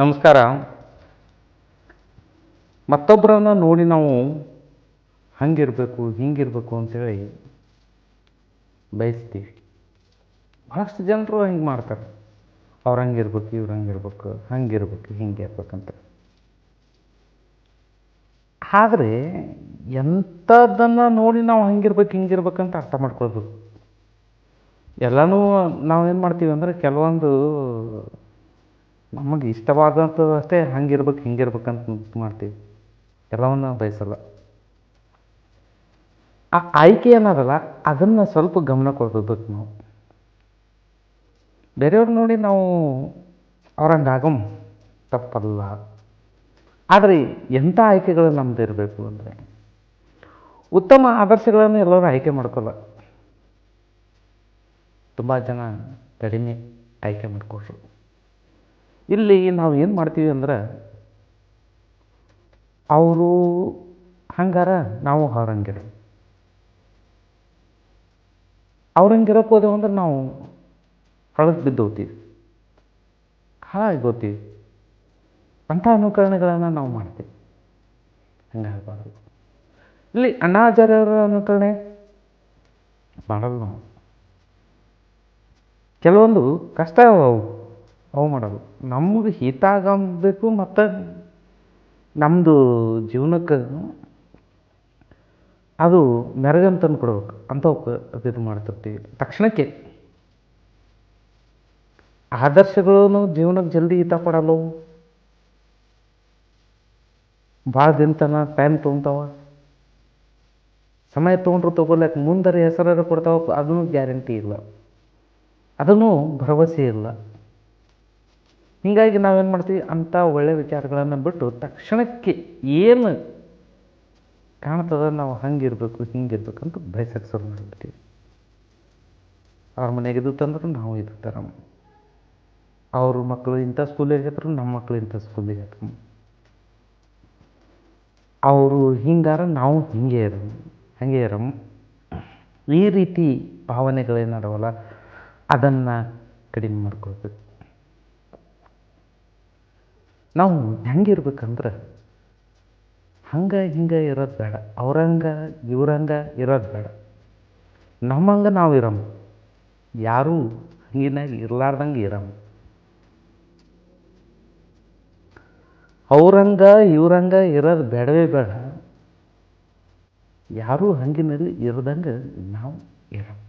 ನಮಸ್ಕಾರ. ಮತ್ತೊಬ್ಬರನ್ನ ನೋಡಿ ನಾವು ಹಂಗಿರಬೇಕು, ಹಿಂಗಿರಬೇಕು ಅಂತೇಳಿ ಬಯಸ್ತೀವಿ. ಭಾಳಷ್ಟು ಜನರು ಹಿಂಗೆ ಮಾಡ್ತಾರೆ. ಅವ್ರು ಹಂಗಿರ್ಬೇಕು, ಇವ್ರು ಹಂಗಿರ್ಬೇಕು ಹಂಗಿರ್ಬೇಕು, ಹಿಂಗೆ ಇರ್ಬೇಕಂತ ಆದರೆ ಎಂಥದ್ದನ್ನು ನೋಡಿ ನಾವು ಹಂಗಿರ್ಬೇಕು ಹಿಂಗಿರ್ಬೇಕಂತ ಅರ್ಥ ಮಾಡ್ಕೊಳ್ಬೇಕು. ಎಲ್ಲನೂ ನಾವೇನು ಮಾಡ್ತೀವಿ ಅಂದರೆ ಕೆಲವೊಂದು ನಮಗೆ ಇಷ್ಟವಾದಂಥದ್ದು ಅಷ್ಟೇ, ಹಂಗಿರ್ಬೇಕು ಅಂತ ಮಾಡ್ತೀವಿ. ಎಲ್ಲವನ್ನು ಬಯಸಲ್ಲ. ಆ ಆಯ್ಕೆ ಏನದಲ್ಲ ಅದನ್ನು ಸ್ವಲ್ಪ ಗಮನ ಕೊಡ್ಬೇಕು ನಾವು. ಬೇರೆಯವ್ರು ನೋಡಿ ನಾವು ಅವ್ರಂಗಾಗಮ್, ತಪ್ಪಲ್ಲ. ಆದರೆ ಎಂಥ ಆಯ್ಕೆಗಳು ನಮ್ದು ಇರಬೇಕು ಅಂದರೆ, ಉತ್ತಮ ಆದರ್ಶಗಳನ್ನು ಎಲ್ಲರೂ ಆಯ್ಕೆ ಮಾಡ್ಕೊಲ್ಲ. ತುಂಬ ಜನ ಕಡಿಮೆ ಆಯ್ಕೆ ಮಾಡ್ಕೊಳ್ರು. ಇಲ್ಲಿ ನಾವು ಏನು ಮಾಡ್ತೀವಿ ಅಂದ್ರೆ ಅವರು ಹಂಗಾರ ನಾವು ಅವ್ರಂಗಿರ ಅವ್ರಂಗಿರಕ್ಕೆ ಹೋದೆವು ಅಂದ್ರೆ ನಾವು ಹೊಳಗೆ ಬಿದ್ದು ಹೋಗ್ತೀವಿ ಹಾಳಾಗಿ ಹೋಗ್ತೀವಿ ಅಂಥ ಅನುಕರಣೆಗಳನ್ನು ನಾವು ಮಾಡ್ತೀವಿ. ಹಂಗಾಗಬಾರ್ದು. ಇಲ್ಲಿ ಅಣ್ಣಾಚಾರ್ಯರ ಅನುಕರಣೆ ಮಾಡೋದು ನಾವು. ಕೆಲವೊಂದು ಕಷ್ಟ ಅವು ಮಾಡೋದು. ನಮ್ಗೆ ಹಿತ ಆಗಬೇಕು ಮತ್ತು ನಮ್ಮದು ಜೀವನಕ್ಕೆ ಅದು ಮೆರಗಂತಂದು ಕೊಡ್ಬೇಕು. ಅಂಥವಕ್ಕೆ ಅದು ಇದು ಮಾಡ್ತಿರ್ತೀವಿ. ತಕ್ಷಣಕ್ಕೆ ಆದರ್ಶಗಳೂ ಜೀವನಕ್ಕೆ ಜಲ್ದಿ ಹಿತ ಕೊಡಲ್ಲವು ಭಾಳ ದಿನ ತನ ಟೈಮ್ ತೊಗೊತಾವ. ಸಮಯ ತೊಗೊಂಡ್ರು ತೊಗೊಳಕ್ಕೆ ಮುಂದರೆ ಹೆಸರಾರು ಕೊಡ್ತಾವ. ಅದನ್ನು ಗ್ಯಾರಂಟಿ ಇಲ್ಲ. ಅದನ್ನು ಭರವಸೆ ಇಲ್ಲ. ಹೀಗಾಗಿ ನಾವೇನು ಮಾಡ್ತೀವಿ? ಅಂಥ ಒಳ್ಳೆಯ ವಿಚಾರಗಳನ್ನು ಬಿಟ್ಟು ತಕ್ಷಣಕ್ಕೆ ಏನು ಕಾಣ್ತದ ನಾವು ಹಂಗಿರಬೇಕು, ಹಿಂಗಿರ್ಬೇಕು ಅಂತ ಬಯಸಕ್ಕೆ ಶುರು ಮಾಡಿಬಿಡ್ತೀವಿ. ಅವ್ರ ಮನೆಗೆ ಇದು ತಂದ್ರೆ ನಾವು ಇದು ಥರ ಅವ್ರ ಮಕ್ಕಳು ಇಂಥ ಸ್ಕೂಲಿಗೆ ಹಾಕ್ರು ನಮ್ಮ ಮಕ್ಕಳು ಇಂಥ ಸ್ಕೂಲಿಗೆ ಹಾಕಮ್ಮ ಅವರು ಹಿಂಗಾರ ನಾವು ಹಿಂಗೆ ಇರಮ್, ಹಾಗೆ ಇರಮ್. ಈ ರೀತಿ ಭಾವನೆಗಳೇನದವಲ್ಲ, ಅದನ್ನು ಕಡಿಮೆ ಮಾಡ್ಕೊಳ್ಬೇಕು. ನಾವು ಹೆಂಗಿರ್ಬೇಕಂದ್ರೆ ಹಂಗೆ ಹಿಂಗೆ ಇರೋದು ಬೇಡ, ಅವ್ರಂಗ ಇವ್ರಂಗ ಇರೋದು ಬೇಡ. ನಮ್ಮಂಗೆ ನಾವು ಇರಮ್ಮ. ಯಾರೂ ಹಂಗಿನಾಗ ಇರ್ಲಾರ್ದಂಗೆ ಇರಮ್ಮ. ಅವ್ರಂಗ ಇವ್ರಂಗ ಇರೋದು ಬೇಡವೇ ಬೇಡ. ಯಾರೂ ಹಂಗಿನಲ್ಲಿ ಇರದಂಗೆ ನಾವು ಇರಮ್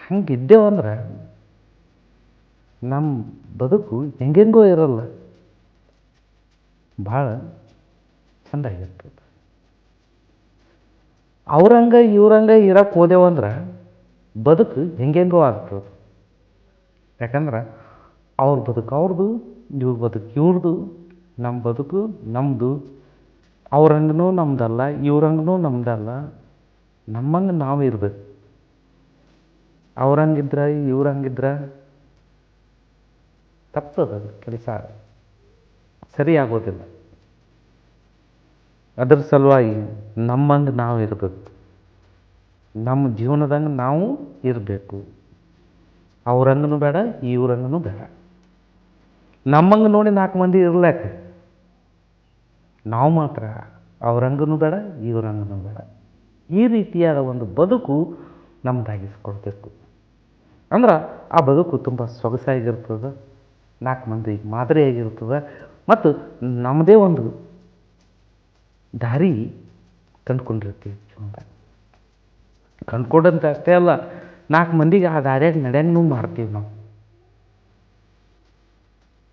ಹಂಗಿದ್ದೇವಂದ್ರೆ ನಮ್ಮ ಬದುಕು ಹೆಂಗೆಂಗೋ ಇರಲ್ಲ. ಭಾಳ ಚೆಂದಾಗಿರ್ತದೆ ಅವ್ರಂಗ ಇವ್ರಂಗ ಇರಕ್ಕೆ ಹೋದೆವಂದ್ರೆ ಬದುಕು ಹೆಂಗೆಂಗೋ ಆಗ್ತದೆ. ಯಾಕಂದ್ರೆ ಅವ್ರ ಬದುಕು ಅವ್ರದ್ದು ಇವ್ರ ಬದುಕು ಇವ್ರದ್ದು ನಮ್ಮ ಬದುಕು ನಮ್ಮದು ಅವ್ರಂಗೂ ನಮ್ಮದಲ್ಲ ಇವ್ರಂಗೂ ನಮ್ಮದಲ್ಲ ನಮ್ಮಂಗೆ ನಾವು ಇರ್ಬೇಕು. ಅವ್ರಂಗಿದ್ರೆ, ಇವ್ರಂಗಿದ್ರೆ ತಪ್ಪದದು ಕೆಲಸ. ಸರಿಯಾಗೋದಿಲ್ಲ. ಅದ್ರ ಸಲುವಾಗಿ ನಮ್ಮಂಗೆ ನಾವು ಇರಬೇಕು. ನಮ್ಮ ಜೀವನದಂಗೆ ನಾವು ಇರಬೇಕು. ಅವ್ರಂಗೂ ಬೇಡ ಇವ್ರಂಗೂ ಬೇಡ. ನಮ್ಮಂಗೆ ನೋಡಿ ನಾಲ್ಕು ಮಂದಿ ಇರ್ಲಾಕ. ನಾವು ಮಾತ್ರ ಅವ್ರಂಗೂ ಬೇಡ ಇವ್ರಂಗೂ ಬೇಡ. ಈ ರೀತಿಯಾದ ಒಂದು ಬದುಕು ನಮ್ಮದಾಗಿಸ್ಕೊಳ್ಬೇಕು ಅಂದ್ರೆ ಆ ಬದುಕು ತುಂಬ ಸೊಗಸಾಗಿರ್ತದೆ. ನಾಲ್ಕು ಮಂದಿಗೆ ಮಾದರಿಯಾಗಿರ್ತದೆ ಮತ್ತು ನಮ್ಮದೇ ಒಂದು ದಾರಿ ಕಂಡುಕೊಂಡಿರ್ತೀವಿ ಜೀವನದಾಗ ಕಂಡ್ಕೊಂಡಂತ ಅಷ್ಟೇ ಅಲ್ಲ, ನಾಲ್ಕು ಮಂದಿಗೆ ಆ ದಾರಿಯಾಗ ನಡೆಯಂಗೂ ಮಾಡ್ತೀವಿ ನಾವು.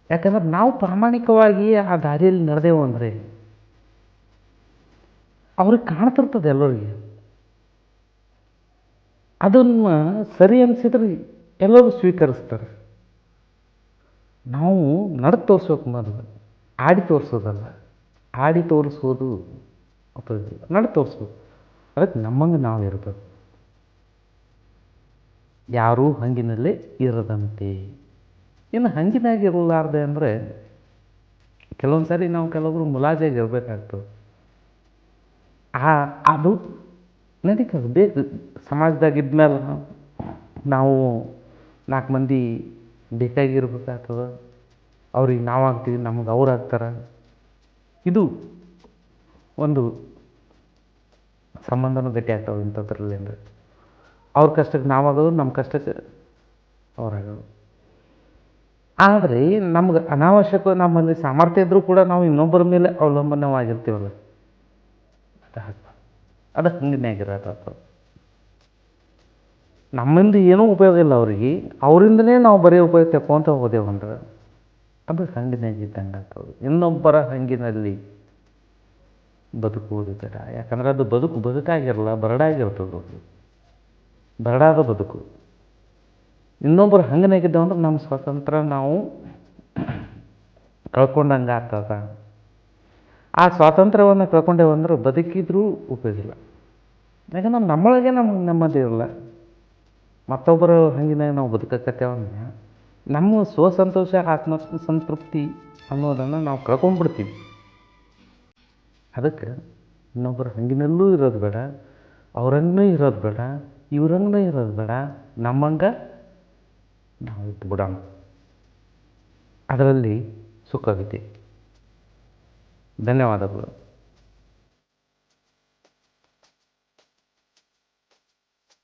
ಯಾಕಂದ್ರೆ ನಾವು ಪ್ರಾಮಾಣಿಕವಾಗಿ ಆ ದಾರಿಯಲ್ಲಿ ನಡೆದೆವು ಅಂದರೆ ಅವ್ರಿಗೆ ಕಾಣ್ತಿರ್ತದೆ ಎಲ್ಲರಿಗೆ. ಅದನ್ನು ಸರಿ ಅನಿಸಿದ್ರೆ ಎಲ್ಲರೂ ಸ್ವೀಕರಿಸ್ತಾರೆ. ನಾವು ನಡ್ದು ತೋರಿಸ್ಬೇಕು ಮೊದಲು. ಆಡಿ ತೋರಿಸೋದಲ್ಲ. ಆಡಿ ತೋರಿಸೋದು ಅಥವಾ ನಡ್ದು ತೋರಿಸ್ಬೇಕು. ಅದಕ್ಕೆ ನಮ್ಮಂಗೆ ನಾವು ಇರಬೇಕು. ಯಾರೂ ಹಂಗಿನಲ್ಲೇ ಇರದಂತೆ. ಇನ್ನು ಹಂಗಿನಾಗ ಇರಲಾರ್ದೆ ಅಂದರೆ ಕೆಲವೊಂದು ಸಾರಿ ನಾವು ಕೆಲವೊಬ್ರು ಮುಲಾಜಾಗಿ ಇರಬೇಕಾಗ್ತದೆ. ಆ, ಅದು ನಡೀತದೆ. ಬೇಕು ಸಮಾಜದಾಗ ಇದ್ಮೇಲೆ ನಾವು ನಾಲ್ಕು ಮಂದಿ ಬೇಕಾಗಿರ್ಬೇಕಾಗ್ತದೆ? ಅವ್ರಿಗೆ ನಾವು ಆಗ್ತೀವಿ, ನಮ್ಗೆ ಅವ್ರು ಆಗ್ತಾರೆ. ಇದು ಒಂದು ಸಂಬಂಧನೂ ಗಟ್ಟಿ ಆಗ್ತವೆ ಅಂದರೆ. ಅವ್ರ ಕಷ್ಟಕ್ಕೆ ನಾವಾಗೋದು ನಮ್ಮ ಕಷ್ಟಕ್ಕೆ ಅವರಾಗೋದು ಆದರೆ ನಮ್ಗೆ ಅನಾವಶ್ಯಕ ನಮ್ಮಲ್ಲಿ ಸಾಮರ್ಥ್ಯ ಇದ್ದರೂ ಕೂಡ ನಾವು ಇನ್ನೊಬ್ಬರ ಮೇಲೆ ಅವಲಂಬನವಾಗಿರ್ತೀವಲ್ಲ. ಅದು ಹಾಕ್ಬಾರ್ದು ಅದು ಹಂಗನ್ಯಾಗಿರೋದು ನಮ್ಮಿಂದ ಏನೂ ಉಪಯೋಗ ಇಲ್ಲ ಅವ್ರಿಗೆ. ಅವರಿಂದನೇ ನಾವು ಬರೀ ಉಪಯೋಗ ತಕ್ಕೊಂತ ಹೋದೆವು ಅಂದ್ರೆ ಅದು ಹಂಗಿನಾಗಿದ್ದಂಗೆ ಆಗ್ತದೆ. ಇನ್ನೊಬ್ಬರ ಹಂಗಿನಲ್ಲಿ ಬದುಕುವುದು ಬೇಡ. ಯಾಕಂದ್ರೆ ಅದು ಬದುಕು ಬದುಕಾಗಿರಲ್ಲ, ಬರಡಾಗಿರ್ತದೆ ಅದು. ಬರಡಾದ ಬದುಕು. ಇನ್ನೊಬ್ಬರು ಹಂಗನಾಗಿದ್ದೇವೆ ಅಂದ್ರೆ ನಮ್ಮ ಸ್ವಾತಂತ್ರ್ಯ ನಾವು ಕಳ್ಕೊಂಡಂಗೆ ಆಗ್ತದ. ಆ ಸ್ವಾತಂತ್ರ್ಯವನ್ನು ಕಳ್ಕೊಂಡೇವಂದ್ರೆ ಬದುಕಿದ್ರೂ ಉಪಯೋಗಿಲ್ಲ ಯಾಕಂದ್ರೆ ನಮ್ಮೊಳಗೆ ನಮ್ಗೆ ನೆಮ್ಮದಿ ಇರಲ್ಲ. ಮತ್ತೊಬ್ಬರು ಹಂಗಿನಾಗ ನಾವು ಬದುಕಕತ್ತೇವಂದ್ರೆ ನಮ್ಮ ಸ್ವಸಂತೋಷ ಆತ್ಮ ಸಂತೃಪ್ತಿ ಅನ್ನೋದನ್ನು ನಾವು ಕಳ್ಕೊಂಡ್ಬಿಡ್ತೀವಿ ಅದಕ್ಕೆ ಇನ್ನೊಬ್ಬರು ಹಂಗಿನಲ್ಲೂ ಇರೋದು ಬೇಡ ಅವ್ರಂಗೂ ಇರೋದು ಬೇಡ ಇವ್ರಂಗೂ ಇರೋದು ಬೇಡ, ನಮ್ಮಂಗೆ ನಾವು ಇತ್ತು ಅದರಲ್ಲಿ ಸುಖವಿದೆ. ಧನ್ಯವಾದಗಳು.